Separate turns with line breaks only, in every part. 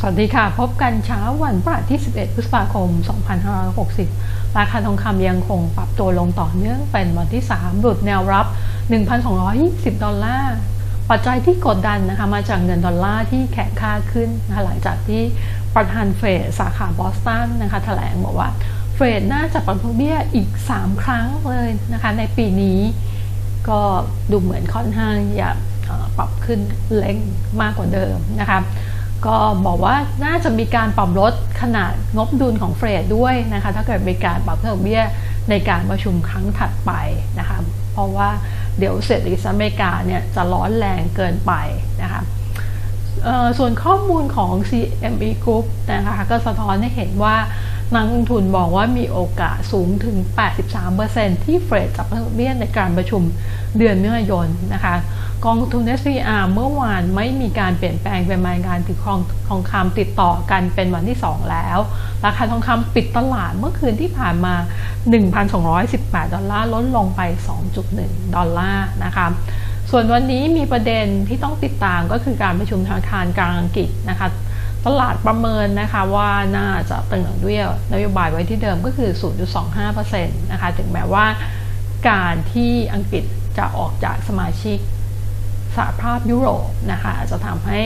สวัสดีค่ะ พบกันเช้าวันพฤหัสที่ 11 พฤษภาคม 2560 ราคาทองคำยังคงปรับตัวลงต่อเนื่องเป็นวันที่ 3 หลุดแนวรับ 1,220 ดอลลาร์ ปัจจัยที่กดดันนะคะมาจากเงินดอลลาร์ที่แข็งค่าขึ้นนะคะหลังจากที่ประธานเฟดสาขาบอสตันนะคะแถลงบอกว่าเฟดน่าจะปรับดอกเบี้ยอีก 3 ครั้งเลยนะคะในปีนี้ก็ดูเหมือนค่อนข้างจะปรับขึ้นเล็กมากกว่าเดิมนะคะ ก็บอกว่าน่าจะมีการปรับลดขนาดงบดุลของเฟดด้วยนะคะถ้าเกิดมีการปรับเพิ่มเบี้ยในการประชุมครั้งถัดไปนะคะเพราะว่าเดี๋ยวเศรษฐกิจอเมริกาเนี่ยจะร้อนแรงเกินไปนะคะส่วนข้อมูลของ CME Group นะคะก็สะท้อนให้เห็นว่า นักลงทุนบอกว่ามีโอกาสสูงถึง 83%ที่เฟดจะเพิ่มเบี้ยในการประชุมเดือนมิถุนายนนะคะ กองทุน SPR เมื่อวานไม่มีการเปลี่ยนแปลงเป็นรายการถือครองทองคำติดต่อกันเป็นวันที่ 2 แล้ว ราคาทองคำปิดตลาดเมื่อคืนที่ผ่านมา 1,218 ดอลลาร์ลดลงไป 2.1 ดอลลาร์นะคะส่วนวันนี้มีประเด็นที่ต้องติดตามก็คือการประชุมธนาคารกลางอังกฤษนะคะ ตลาดประเมินนะคะว่าน่าจะตึงด้วยนโยบายไว้ที่เดิมก็คือ 0.25%นะคะถึงแม้ว่าการที่อังกฤษจะออกจากสมาชิกสหภาพยุโรปนะคะจจะทำให้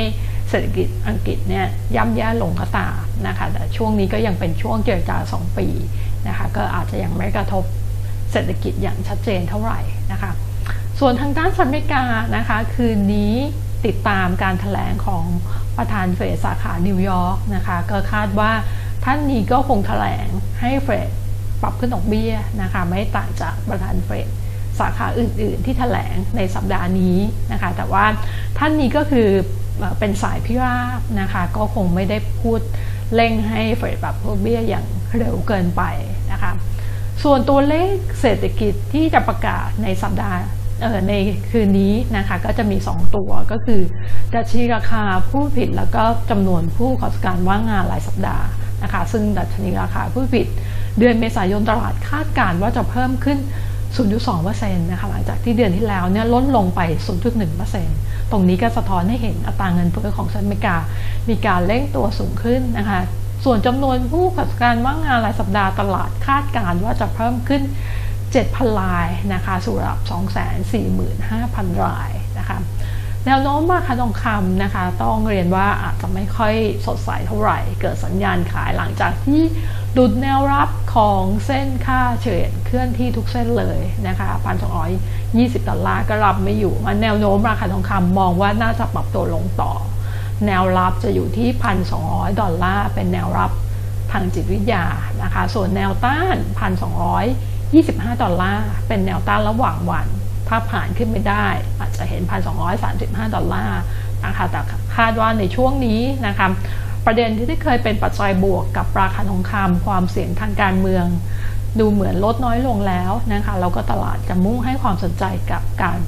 เศรษฐกิจอังกฤษเนี่ยย่ำแย่ลงก็ตามนะคะแต่ช่วงนี้ก็ยังเป็นช่วงเจรจา 2 ปีนะคะก็อาจจะยังไม่กระทบเศรษฐกิจอย่างชัดเจนเท่าไหร่นะคะส่วนทางด้านสหรัฐอเมริกานะคะคืนนี้ ติดตามการถแถลงของประธานเฟดสาขานิวยอร์กนะคะก็คาดว่าท่านนี้ก็คงถแถลงให้เฟดปรับขึ้นดอกเบี้ยนะคะไม่ต่างจากประธานเฟดสาขาอื่น ๆ ที่ถแถลงในสัปดาห์นี้นะคะแต่ว่าท่านนี้ก็คือเป็นสายพิราบนะคะก็คงไม่ได้พูดเร่งให้เฟดปรับเบี้ยอย่างเร็วเกินไปนะคะส่วนตัวเลขเศรษฐกิจที่จะประกาศในสัปดาห์ ในคืนนี้นะคะก็จะมี 2 ตัวก็คือดัชนีราคาผู้ผิดแล้วก็จำนวนผู้ขอสการว่างงานรายสัปดาห์นะคะซึ่งดัชนีราคาผู้ผิด เดือนเมษายนตลาดคาดการว่าจะเพิ่มขึ้น 0.2%นะคะหลังจากที่เดือนที่แล้วเนี่ยลดลงไป 0.1%ตรงนี้ก็สะท้อนให้เห็นอัตราเงินเฟ้อของสหรัฐอเมริกา มีการเร่งตัวสูงขึ้นนะคะส่วนจำนวนผู้ขัดการว่างงานรายสัปดาห์ตลาดคาดการว่าจะเพิ่มขึ้น 7,000 รายนะคะสู่ระดับ 245,000 รายนะคะแนวโน้มราคาทองคำนะคะ ต้องเรียนว่าอาจจะไม่ค่อยสดใสเท่าไหร่ เกิดสัญญาณขายหลังจากที่ดุดแนวรับของเส้นค่าเฉลี่ยเคลื่อนที่ทุกเส้นเลยนะคะ1,220ดอลลาร์ก็รับไม่อยู่มันแนวโน้มราคาทองคำมองว่าน่าจะปรับตัวลงต่อ แนวรับจะอยู่ที่1,200ดอลลาร์เป็นแนวรับทางจิตวิทยานะคะ ส่วนแนวต้าน 25 ดอลลาร์ เป็นแนวต้านระหว่างวัน ถ้าผ่านขึ้นไม่ได้ อาจจะเห็น 1,235 ดอลลาร์นะคะแต่คาดว่าในช่วงนี้นะคะประเด็นที่เคยเป็นปัจจัยบวกกับราคาทองคำความเสี่ยงทางการเมือง ดูเหมือนลดน้อยลงแล้วนะคะแล้วก็ตลาดจะมุ่งให้ความสนใจกับการ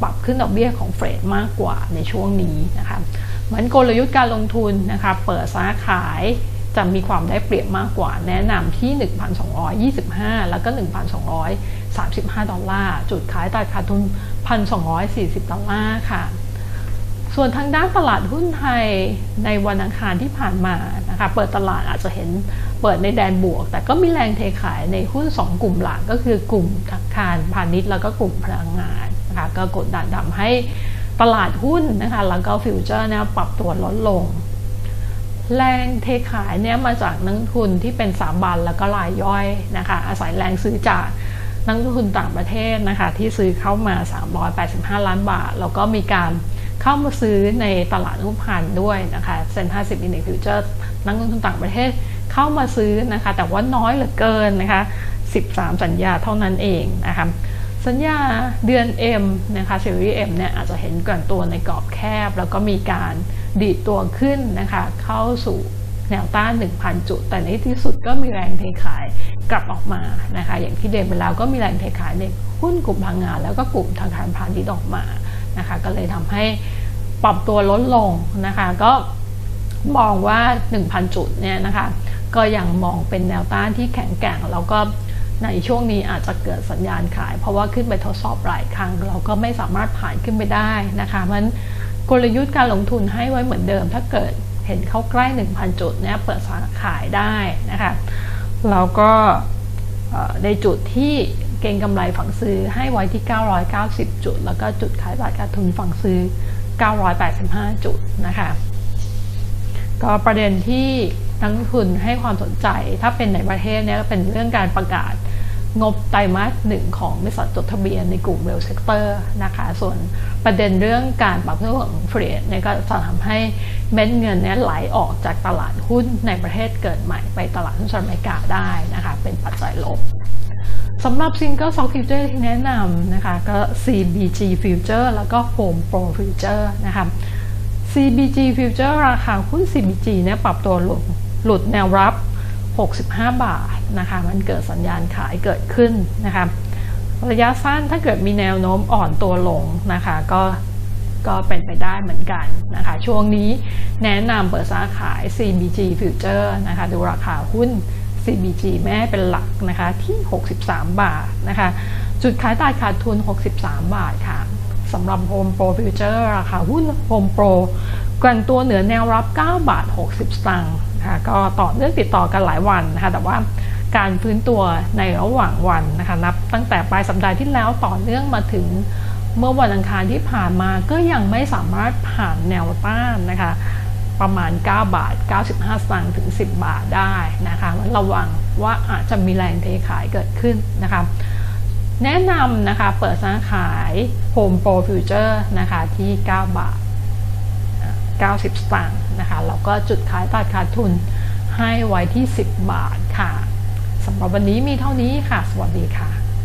ปรับขึ้นดอกเบี้ยของเฟดมากกว่าในช่วงนี้นะคะเหมือนกลยุทธ์การลงทุนนะคะเปิดซ้าขาย จะมีความได้เปรียบมากกว่าแนะนำที่ 1,225 แล้วก็ 1,235 ดอลลาร์ จุดขายตัดขาดทุน 1,240 ดอลลาร์ค่ะ ส่วนทางด้านตลาดหุ้นไทยในวันอังคารที่ผ่านมานะคะเปิดตลาดอาจจะเห็นเปิดในแดนบวก แต่ก็มีแรงเทขายในหุ้น 2 กลุ่มหลักก็คือกลุ่มธนาคารพาณิชย์แล้วก็กลุ่มพลังงานนะคะก็กดดันทำให้ตลาดหุ้นนะคะแล้วก็ฟิวเจอร์นี่ยปรับตัวลดลง แรงเทขายเนี่ยมาจากนักทุนที่เป็นสาบันแล้วก็รายย่อยนะคะ อาศัยแรงซื้อจากนักทุนต่างประเทศนะคะ ที่ซื้อเข้ามา 385 ล้านบาท แล้วก็มีการเข้ามาซื้อในตลาดหุ้นพันด้วยนะคะเซ็น50 Index Future นักลงทุนต่างประเทศเข้ามาซื้อนะคะ แต่ว่าน้อยเหลือเกินนะคะ 13 สัญญาเท่านั้นเองนะคะสัญญาเดือน M นะคะซีรีส์ M เนี่ยอาจจะเห็นก่อนตัวในกรอบแคบ แล้วก็มีการ ดีดตัวขึ้นนะคะเข้าสู่แนวต้าน 1,000 จุด แต่ในที่สุดก็มีแรงเทขายกลับออกมานะคะ อย่างที่เดินไปแล้วก็มีแรงเทขายในหุ้นกลุ่มพลังงาน แล้วก็กลุ่มธนาคารพาณิชย์ออกมานะคะ ก็เลยทำให้ปรับตัวลดลงนะคะ ก็มองว่า 1,000 จุดเนี่ยนะคะ ก็ยังมองเป็นแนวต้านที่แข็งแกร่งแล้วก็ในช่วงนี้อาจจะเกิดสัญญาณขาย เพราะว่าขึ้นไปทดสอบหลายครั้ง เราก็ไม่สามารถผ่านขึ้นไปได้นะคะมัน กลยุทธ์การลงทุนให้ไว้เหมือนเดิม ถ้าเกิดเห็นเข้าใกล้ 1,000 จุดเนี่ยเปิดสาขายได้นะคะแล้วก็ในจุดที่เก่งกำไรฝั่งซื้อให้ไว้ที่ 990 จุด แล้วก็จุดขายบาทการทุนฝั่งซื้อ 985 จุดนะคะก็ประเด็นที่นักทุนให้ความสนใจถ้าเป็นในประเทศเนี่ยเป็นเรื่องการประกาศ งบไตรมาสหนึ่งของบริษัทจดทะเบียนในกลุ่มเรลเซกเตอร์นะคะ ส่วนประเด็นเรื่องการปรับเพิ่มของเฟรดเนี่ยก็จะทำให้เม็ดเงินนี้ไหลออกจากตลาดหุ้นในประเทศเกิดใหม่ไปตลาดหุ้นสหรัฐอเมริกาได้นะคะ เป็นปัจจัยลบสำหรับซิงเกิลซอกฟิวเจอร์ที่แนะนำนะคะ ก็ CBG Future แล้วก็ Home Pro Future นะคะ CBG Future ราคาหุ้น CBG เนี่ยปรับตัวหลุดหลุดแนวรับ 65 บาทนะคะมันเกิดสัญญาณขายเกิดขึ้นนะคะระยะสั้นถ้าเกิดมีแนวโน้มอ่อนตัวลงนะคะก็ก็เป็นไปได้เหมือนกันนะคะช่วงนี้แนะนำเปิดสาขาย CBG Future นะคะดูราคาหุ้น CBG แม่เป็นหลักนะคะที่ 63 บาทนะคะจุดขายตาดขาดทุน 63 บาทค่ะสำหรับ Home Pro Future ราคาหุ้น Home Pro กันตัวเหนือแนวรับ 9 บาท 60 สตางค์ นะคะก็ต่อเนื่องติดต่อกันหลายวันนะคะแต่ว่าการฟื้นตัวในระหว่างวันนะคะนับตั้งแต่ปลายสัปดาห์ที่แล้วต่อเนื่องมาถึงเมื่อวันอังคารที่ผ่านมาก็ยังไม่สามารถผ่านแนวต้านนะคะประมาณ 9 บาท 95 สตางค์ถึง 10 บาทได้นะคะระวังว่าอาจจะมีแรงเทขายเกิดขึ้นนะคะแนะนำนะคะเปิดซื้อขาย Home Pro Future นะคะที่ 9 บาท 90 สตางค์นะคะแล้วก็จุดขายตัดขาดทุนให้ไว้ที่ 10 บาทค่ะสำหรับวันนี้มีเท่านี้ค่ะ สวัสดีค่ะ